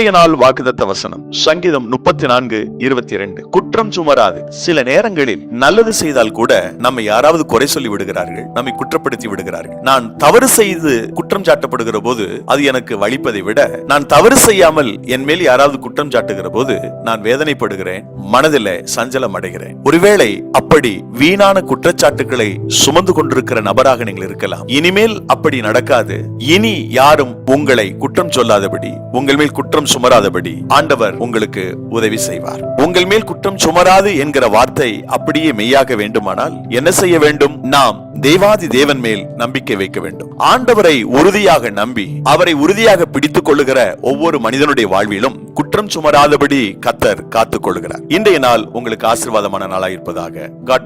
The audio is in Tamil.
இன்றைய நாள் வாக்குதத்த வசனம் சங்கீதம் முப்பத்தி நான்கு இருபத்தி இரண்டு குற்றம் சுமராது. சில நேரங்களில் நல்லது செய்தால் கூட நம்மை யாராவது குறை சொல்லி விடுகிறார்கள் நம்மை குற்றப்படுத்தி விடுகிறார்கள். நான் தவறு செய்து குற்றம் சாட்டப்படுகிற போது அது எனக்கு வலிப்பதை விட நான் தவறு செய்யாமல் என் மேல் யாராவது குற்றம் சாட்டுகிற போது நான் வேதனைப்படுகிறேன் மனதில சஞ்சலம் அடைகிறேன். ஒருவேளை அப்படி வீணான குற்றச்சாட்டுகளை சுமந்து கொண்டிருக்கிற நபராக நீங்கள் இருக்கலாம். இனிமேல் அப்படி நடக்காது. இனி யாரும் உங்களை குற்றம் சொல்லாதபடி உங்கள் மேல் குற்றம் சுமராதபடி ஆண்டவர் உங்களுக்கு உதவி செய்வார். உங்கள் மேல் குற்றம் சுமராது என்கிற வார்த்தை அப்படியே மெய்யாக வேண்டுமானால் என்ன செய்ய வேண்டும்? நாம் தேவாதி தேவன் மேல் நம்பிக்கை வைக்க வேண்டும். ஆண்டவரை உறுதியாக நம்பி அவரை உறுதியாக பிடித்துக் கொள்ளுகிற ஒவ்வொரு மனிதனுடைய வாழ்விலும் குற்றம் சுமராதபடி கத்தர் காத்துக் கொள்கிறார் இன்றைய நாள் உங்களுக்கு ஆசீர்வாதமான நாளாக இருப்பதாக